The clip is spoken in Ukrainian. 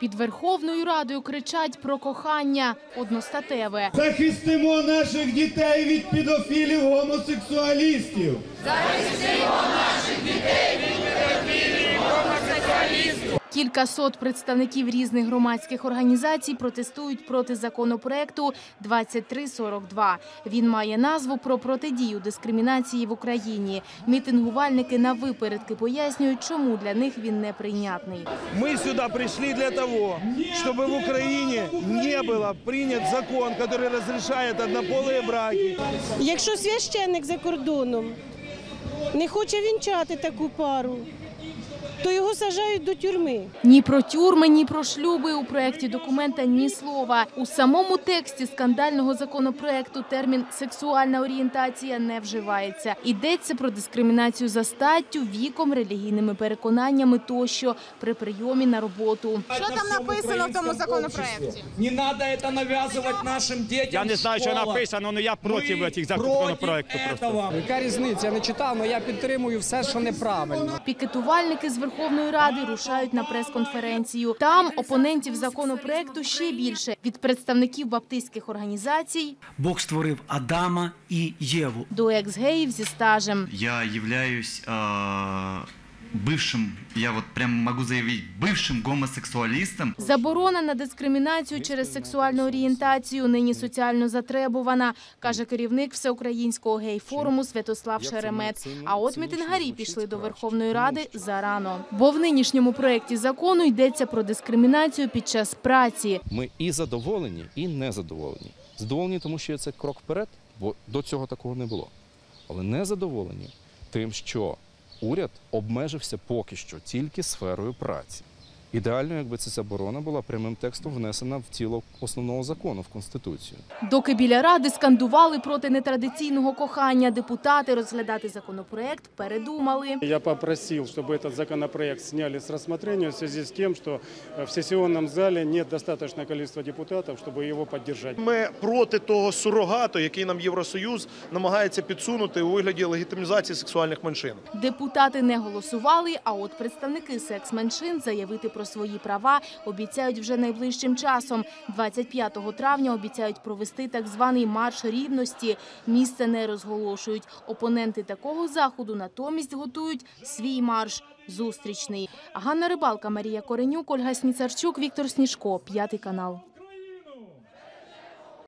Під Верховною Радою кричать про кохання одностатеве. Захистимо наших дітей від педофілів гомосексуалістів. Кількасот представників різних громадських організацій протестують проти законопроекту 2342. Він має назву про протидію дискримінації в Україні. Мітингувальники на випередки пояснюють, чому для них він неприйнятний. Мы сюда пришли для того, чтобы в Украине не было принят закон, который разрешает однополые браки. Якщо священник за кордоном не хоче вінчати таку пару, то його сажають до тюрми. Ні про тюрми, ні про шлюби у проєкті документа ні слова. У самому тексті скандального законопроекту термін «сексуальна орієнтація» не вживається. Йдеться про дискримінацію за статтю, віком, релігійними переконаннями тощо при прийомі на роботу. Що там написано в тому законопроекті? Не надо это навязывать нашим детям. Я не знаю, в що школах. написано, але я проти Ми цих проти законопроектів просто. этого. Яка різниця? Я не читав, але я підтримую все, що неправильно. Пікетувальники з Верховної Ради рушають на прес-конференцію. Там опонентів законопроекту ще більше від представників баптистських організацій Бог створив Адама і Єву. до екс-геїв зі стажем. Я являюсь э, бывшим, я вот прям могу заявить, бывшим гомосексуалистом. Заборона на дискримінацію через сексуальну орієнтацію нині соціально затребувана, каже керівник всеукраїнського гей-форуму Святослав Шеремет. А от мітингарі пішли до Верховної Ради зарано. Бо в нинішньому проєкті закону йдеться про дискримінацію під час праці. Ми і задоволені, і не задоволені. Задоволені, тому що це крок вперед, бо до цього такого не було. Але не задоволені тим, що уряд обмежився поки що тільки сферою праці. Ідеально, якби ця заборона була прямим текстом внесена в тіло основного закону в Конституцію. Доки біля ради скандували проти нетрадиційного кохання, депутати розглядати законопроект передумали. Я попросил, чтобы этот законопроект сняли с рассмотрения в связи с тем, что э, в сессионном зале нет достаточного количества депутатов, чтобы его поддержать. Ми проти того сурогату, який нам Євросоюз намагається підсунути у вигляді легітимізації сексуальних меншин. Депутати не голосували, а от представники секс-меншин заявити про свої права обіцяють вже найближчим часом. 25 травня обіцяють провести так званий марш рівності. Місце не розголошують. Опоненти такого заходу натомість готують свій марш зустрічний. Ганна Рибалка, Марія Коренюк, Ольга Сніцарчук, Віктор Сніжко, п'ятий канал.